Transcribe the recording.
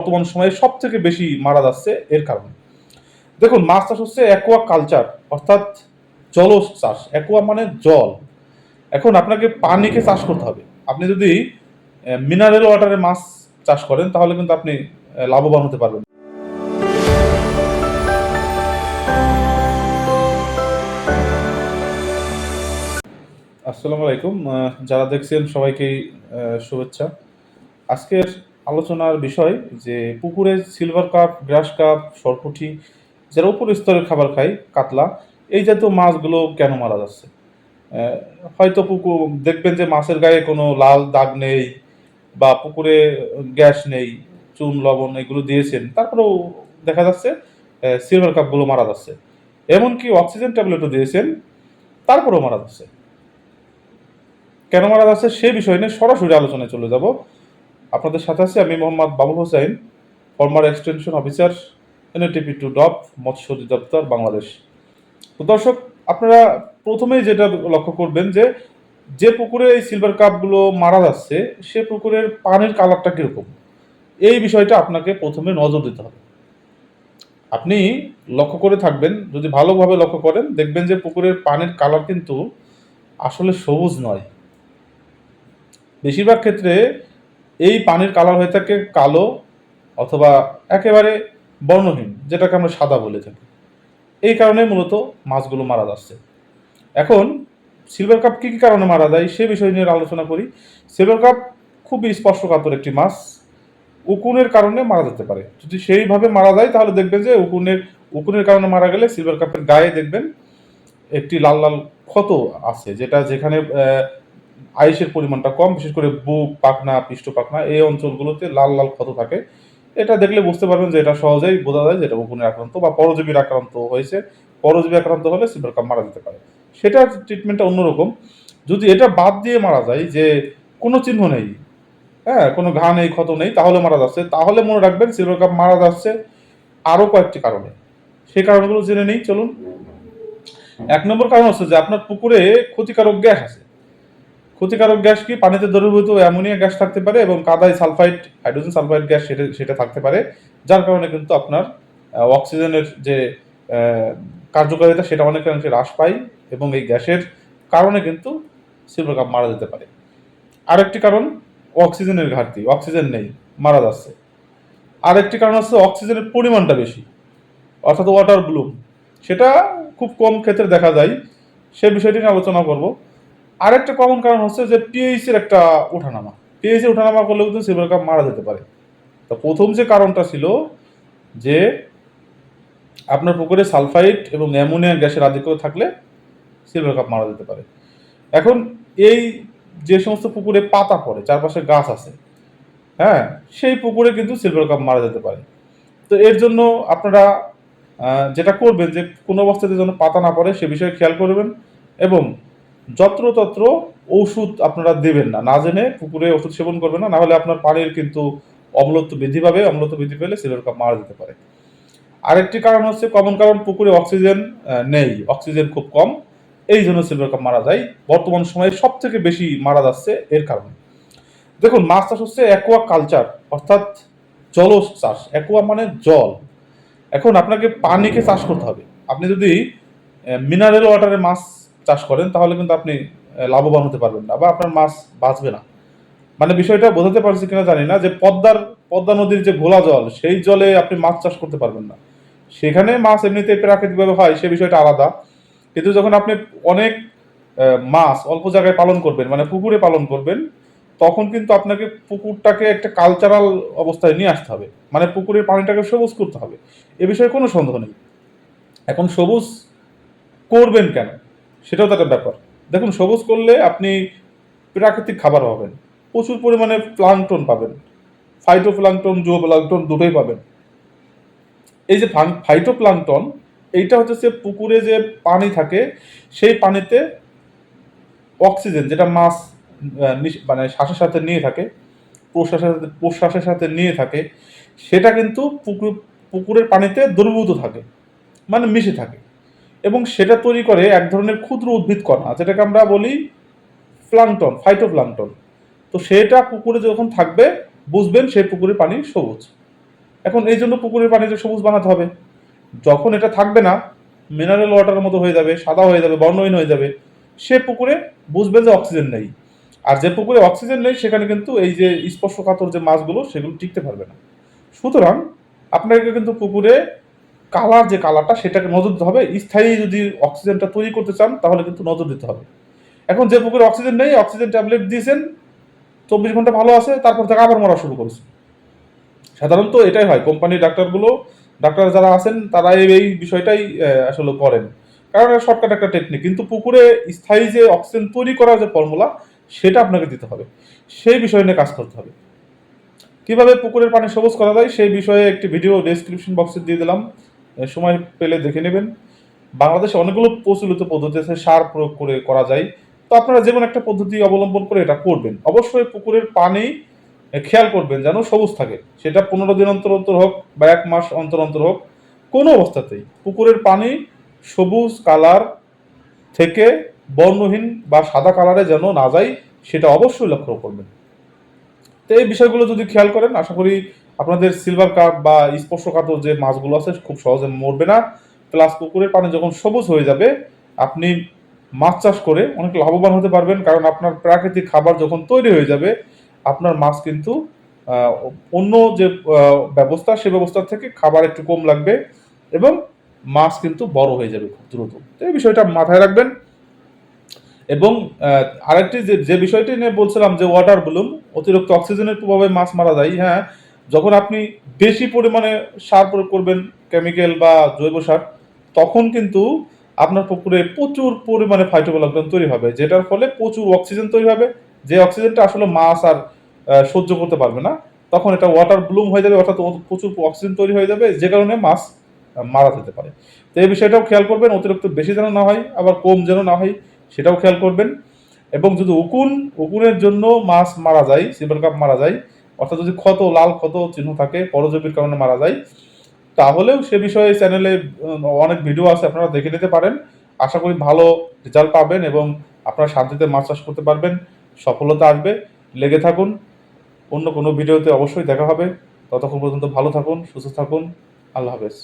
বর্তমান সময়ে সব থেকে বেশি মারা যাচ্ছে এর কারণে। দেখুন, মাছ চাষ হচ্ছে অ্যাকোয়া কালচার অর্থাৎ জল চাষ। অ্যাকোয়া মানে জল। এখন আপনাকে পানিকে চাষ করতে হবে। আপনি যদি মিনারেল ওয়াটারে মাছ চাষ করেন, তাহলে কিন্তু আপনি লাভবান হতে পারবেন। আসসালামু আলাইকুম। যারা দেখছেন, সবাইকেই শুভেচ্ছা। আজকের আলোচনার বিষয় যে পুকুরে সিলভার কাপ গ্রাস কাপ সরপুঠি যারা উপর স্তরের খাবার খায়, কাতলা, এই জাতীয় মাছগুলো কেন মারা যাচ্ছে? হয়তো পুকুর, দেখবেন যে মাছের গায়ে কোনো লাল দাগ নেই বা পুকুরে গ্যাস নেই, চুন, লবণ এগুলো দিয়েছেন, তারপরেও দেখা যাচ্ছে সিলভার কাপগুলো মারা যাচ্ছে। এমনকি অক্সিজেন ট্যাবলেটও দিয়েছেন, তারপরেও মারা যাচ্ছে। কেন মারা যাচ্ছে সে বিষয় নিয়ে সরাসরি আলোচনায় চলে যাব। আপনাদের সাথে আছি আমি Mohammad Babul Hossain former extension officer NATP two depth মৎস্য অধিদপ্তর বাংলাদেশ। তো দর্শক, আপনারা প্রথমেই যেটা লক্ষ্য করবেন যে যে পুকুরে এই সিলভার কাপগুলো মারা যাচ্ছে, সে পুকুরের পানির কালারটা কীরকম? এই বিষয়টা আপনাকে প্রথমে নজর দিতে হবে। আপনি লক্ষ্য করে থাকবেন, যদি ভালোভাবে লক্ষ্য করেন, দেখবেন যে পুকুরের পানির কালার কিন্তু আসলে সবুজ নয়। বেশিরভাগ ক্ষেত্রে এই পানির কালার হয়ে থাকে কালো অথবা একেবারে বর্ণহীন, যেটাকে আমরা সাদা বলে থাকি। এই কারণে মূলত মাছগুলো মারা যাচ্ছে। এখন সিলভার কাপ কী কী কারণে মারা যায় সে বিষয় নিয়ে আলোচনা করি। সিলভার কাপ খুবই স্পর্শকাতর একটি মাছ। উকুনের কারণে মারা যেতে পারে। যদি সেইভাবে মারা যায়, তাহলে দেখবেন যে উকুনের উকুনের কারণে মারা গেলে সিলভার কাপের গায়ে দেখবেন একটি লাল লাল ক্ষত আছে, যেটা যেখানে আইসের পরিমাণটা কম, বিশেষ করে বুক, পাখনা পৃষ্ঠ পাখনা এই অঞ্চলগুলোতে লাল লাল ক্ষত থাকে। এটা দেখলে বুঝতে পারবেন যে এটা সহজেই বোঝা যায় যে এটা উকুনের আক্রান্ত বা পরজীবীর আক্রান্ত হয়েছে। পরজীবী আক্রান্ত হলে সিলভার কাপ মারা যেতে পারে। সেটার ট্রিটমেন্টটা অন্যরকম। যদি এটা বাদ দিয়ে মারা যায় যে কোনো চিহ্ন নেই হ্যাঁ কোনো ঘা নেই, ক্ষত নেই, তাহলে মারা যাচ্ছে। তাহলে মনে রাখবেন সিলভার কাপ মারা যাচ্ছে আরও কয়েকটি কারণে। সেই কারণগুলো জেনে নেই, চলুন। এক নম্বর কারণ হচ্ছে যে আপনার পুকুরে ক্ষতিকারক গ্যাস আছে। ক্ষতিকারক গ্যাস কি? পানিতে দ্রবীভূত অ্যামোনিয়া গ্যাস থাকতে পারে এবং কাদায় সালফাইড, হাইড্রোজেন সালফাইড গ্যাস সেটা সেটা থাকতে পারে, যার কারণে কিন্তু আপনার অক্সিজেনের যে কার্যকারিতা সেটা অনেকাংশে হ্রাস পায় এবং এই গ্যাসের কারণে কিন্তু সিলভার কাপ মারা যেতে পারে। আরেকটি কারণ, অক্সিজেনের ঘাটতি, অক্সিজেন নেই, মারা যাচ্ছে। আরেকটি কারণ হচ্ছে অক্সিজেনের পরিমাণটা বেশি, অর্থাৎ ওয়াটার ব্লুম সেটা খুব কম ক্ষেত্রে দেখা যায়। সে বিষয়টি নিয়ে আলোচনা করব। আরেকটা কমন কারণ হচ্ছে যে পিএইচ এর একটা ওঠানামা। পিএইচ ওঠানামা করলেও কিন্তু সিলভার কাপ মারা যেতে পারে। তো প্রথম যে কারণটা ছিল যে আপনার পুকুরে সালফাইড এবং অ্যামোনিয়া গ্যাসের আধিক্য থাকলে সিলভার কাপ মারা যেতে পারে। এখন এই যে সমস্ত পুকুরে পাতা পড়ে, চারপাশে গাছ আছে হ্যাঁ সেই পুকুরে কিন্তু সিলভার কাপ মারা যেতে পারে। তো এর জন্য আপনারা যেটা করবেন যে কোনো অবস্থাতে যেন পাতা না পড়ে সে বিষয়ে খেয়াল করবেন এবং যত্রতত্র ওষুধ আপনারা দেবেন না। না জেনে পুকুরে ওষুধ সেবন করবেন না না হলে আপনার পানির কিন্তু অম্লত্ব বৃদ্ধি পাবে, অম্লত্ব বৃদ্ধি পেলে সিলভার কাপ মারা যেতে পারে। আরেকটি কারণ হচ্ছে কমন কারণ, পুকুরে অক্সিজেন নেই। অক্সিজেন খুব কম। এই জন্য সিলভার কাপ মারা যায়। বর্তমান সময়ে সব থেকে বেশি মারা যাচ্ছে এর কারণে। দেখুন, মাছ চাষ হচ্ছে অ্যাকোয়া কালচার অর্থাৎ জলজ চাষ। অ্যাকোয়া মানে জল। এখন আপনাকে পানিকে চাষ করতে হবে। আপনি যদি মিনারেল ওয়াটারে মাছ চাষ করেন, তাহলে কিন্তু আপনি লাভবান হতে পারবেন না বা আপনার মাছ বাঁচবে না। মানে বিষয়টা বোঝাতে পারছি কিনা জানি না যে পদ্মার, পদ্মা নদীর যে ঘোলা জল, সেই জলে আপনি মাছ চাষ করতে পারবেন না। সেখানে মাছ এমনিতে প্রাকৃতিকভাবে হয়, সে বিষয়টা আলাদা। কিন্তু যখন আপনি অনেক মাছ অল্প জায়গায় পালন করবেন মানে পুকুরে পালন করবেন, তখন কিন্তু আপনাকে পুকুরটাকে একটা কালচারাল অবস্থায় নিয়ে আসতে হবে। মানে পুকুরের পানিটাকে সবুজ করতে হবে। এ বিষয়ে কোনো সন্দেহ নেই। এখন সবুজ করবেন কেন? সেটাও তো একটা ব্যাপার। দেখুন, সবুজ করলে আপনি প্রাকৃতিক খাবার পাবেন। প্রচুর পরিমাণে প্লাংটন পাবেন। ফাইটো প্লাংটন জো প্লাংটন দুটোই পাবেন। এই যে ফাইটো প্লাংটন এইটা হচ্ছে যে পুকুরে যে পানি থাকে, সেই পানিতে অক্সিজেন যেটা মাছ মানে শ্বাসের সাথে নিয়ে থাকে, প্রশ্বাসের সাথে প্রশ্বাসের সাথে নিয়ে থাকে, সেটা কিন্তু পুকুর পুকুরের পানিতে দ্রবীভূত থাকে মানে মিশে থাকে। এবং সেটা তৈরি করে এক ধরনের ক্ষুদ্র উদ্ভিদ কণা, যেটাকে আমরা বলি প্লাংটন ফাইটোপ্লাংটন তো সেটা পুকুরে যখন থাকবে, বুঝবেন সেই পুকুরের পানি সবুজ। এখন এই জন্য পুকুরের পানিতে সবুজ বানাতে হবে। যখন এটা থাকবে না মিনারেল ওয়াটারের মতো হয়ে যাবে, সাদা হয়ে যাবে, বর্ণহীন হয়ে যাবে, সে পুকুরে বুঝবেন যে অক্সিজেন নেই। আর যে পুকুরে অক্সিজেন নেই, সেখানে কিন্তু এই যে স্পর্শকাতর যে মাছগুলো, সেগুলো টিকতে পারবে না। সুতরাং আপনাকে কিন্তু পুকুরে কালার যে কালারটা, সেটাকে নজর দিতে হবে। স্থায়ী যদি অক্সিজেনটা তৈরি করতে চান, তাহলে কিন্তু নজর দিতে হবে। এখন যে পুকুরে অক্সিজেন নেই, অক্সিজেন ট্যাবলেট দিয়েছেন, চব্বিশ ঘণ্টা ভালো আছে, তারপর থেকে আবার মরা শুরু করেছে। সাধারণত এটাই হয়, কোম্পানির ডাক্তারগুলো, ডাক্তার যারা আছেন, তারা এই বিষয়টাই আসলে করেন। কারণ শর্টকাট একটা টেকনিক কিন্তু পুকুরে স্থায়ী যে অক্সিজেন তৈরি করার যে ফর্মুলা সেটা আপনাকে দিতে হবে। সেই বিষয় নিয়ে কাজ করতে হবে। কীভাবে পুকুরের পানি সবুজ করা যায়, সেই বিষয়ে একটি ভিডিও ডেসক্রিপশন বক্সে দিয়ে দিলাম। সময় পেলে দেখে নেবেন। বাংলাদেশে অনেকগুলো প্রচলিত পদ্ধতি আছে, সার প্রয়োগ করে করা যায়। তো আপনারা যে কোনো একটা পদ্ধতি অবলম্বন করে এটা করবেন। অবশ্যই পুকুরের পানি খেয়াল করবেন যেন সবুজ থাকে। সেটা পনেরো দিন অন্তর অন্তর হোক বা এক মাস অন্তর অন্তর হোক, কোনো অবস্থাতেই। পুকুরের পানি সবুজ কালার থেকে বর্ণহীন বা সাদা কালারে যেন না যায়, সেটা অবশ্যই লক্ষ্য করবেন। তো এই বিষয়গুলো যদি খেয়াল করেন, আশা করি আপনাদের সিলভার কাপ বা স্পর্শকাতর যে মাছগুলো আছে, খুব সহজে মরবে না। প্লাস পুকুরের পানি যখন সবুজ হয়ে যাবে, আপনি মাছ চাষ করে অনেক লাভবান হতে পারবেন। কারণ আপনার প্রাকৃতিক খাবার যখন তৈরি হয়ে যাবে, আপনার মাছ কিন্তু অন্য যে ব্যবস্থা, সে ব্যবস্থা থেকে খাবার একটু কম লাগবে এবং মাছ কিন্তু বড় হয়ে যাবে খুব দ্রুত। তো এই বিষয়টা মাথায় রাখবেন। এবং আরেকটি যে যে বিষয়টি নিয়ে বলছিলাম যে ওয়াটার ব্লুম অতিরিক্ত অক্সিজেনের প্রভাবে মাছ মারা যায় হ্যাঁ যখন আপনি বেশি পরিমাণে সার প্রয়োগ করবেন কেমিক্যাল বা জৈব সার, তখন কিন্তু আপনার পুকুরে প্রচুর পরিমাণে ফাইটোপ্লাঙ্কটন তৈরি হবে, যেটার ফলে প্রচুর অক্সিজেন তৈরি হবে। যে অক্সিজেনটা আসলে মাছ আর সহ্য করতে পারবে না, তখন এটা ওয়াটার ব্লুম হয়ে যাবে, অর্থাৎ প্রচুর অক্সিজেন তৈরি হয়ে যাবে, যে কারণে মাছ মারা যেতে পারে। তো এই বিষয়টাও খেয়াল করবেন, অতিরিক্ত বেশি যেন না হয়, আবার কম যেন না হয়। সেটাও খেয়াল করবেন। এবং যদি উকুন, উকুনের জন্য মাছ মারা যায় সিলভার কাপ মারা যায়, অর্থাৎ যদি ক্ষত, লাল ক্ষত চিহ্ন থাকে, পরজীবীর কারণে মারা যায়, তাহলেও সে বিষয়ে চ্যানেলে অনেক ভিডিও আছে, আপনারা দেখে নিতে পারেন। আশা করি ভালো রেজাল্ট পাবেন এবং আপনারা শান্তিতে মাছ চাষ করতে পারবেন, সফলতা আসবে। লেগে থাকুন। অন্য কোনো ভিডিওতে অবশ্যই দেখা হবে। ততক্ষণ পর্যন্ত ভালো থাকুন, সুস্থ থাকুন। আল্লাহ হাফেজ।